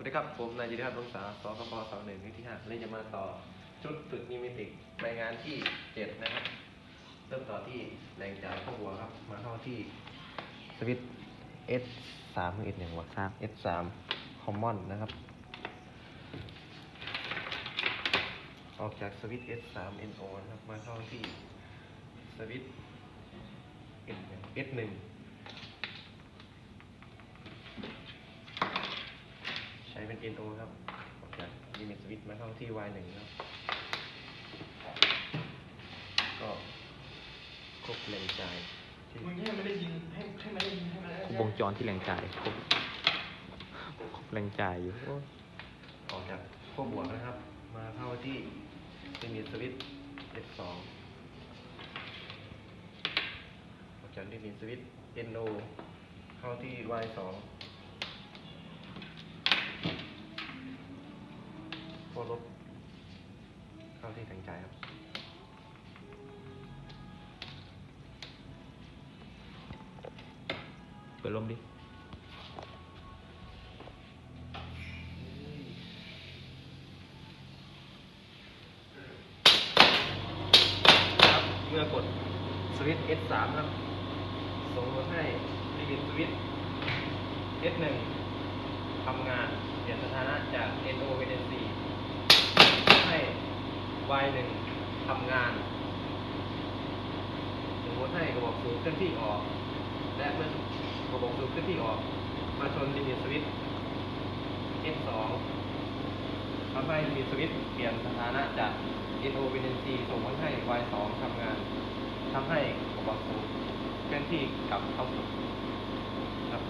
สวัสดีครับ ผมนายจิติพัฒน์วงศาสคปสหนึ่งที่ห้าวันนี้จะมาต่อชุดฝึกนิมิติกรายงานที่เจ็ดนะครับ เริ่มต่อที่แรงจ่ายข้อหัวครับ มาเข้าที่สวิตช์ S สามเอสหนึ่งวะครับ S สามคอมมอนนะครับ ออกจากสวิตช์ S สาม NO นะครับ มาเข้าที่สวิตช์ S หนึ่ง S หนึ่ง ใช้ เป็น NO ครับออกจากลิมิตสวิตมาเข้าที่ Y 1 ครับ ก็ควบแรงจ่ายที่มึงให้มันได้ยินให้ให้มันได้ยินให้มันได้ครบวงจรที่แรงจ่ายครบครบแรงจ่ายอยู่โอ้ยออกจากขั้วบวกนะครับ มาเข้าที่ลิมิตสวิต S2 ออกจากลิมิตสวิต NO เข้าที่ Y2 ขั้วลบเข้าที่แรงจ่ายครับ เปิดลมดิครับเมื่อกดสวิตช์ S3 ครับ ส่งผลให้ลิมิตสวิตช์ S1 ทำงานเปลี่ยนสถานะจาก NO เป็น NC Y1 ทำงานส่งผลให้กระบอกสูบเคลื่อนที่ออก และเมื่อกระบอกสูบเคลื่อนที่ออก มาชนลิมิตสวิตช์ S2 ทำให้ลิมิตสวิตช์เปลี่ยนสถานะจาก NO เป็น NC ส่งผลให้ Y2 ทำงานทำให้กระบอกสูบเคลื่อนที่กลับเข้าสู่ครับ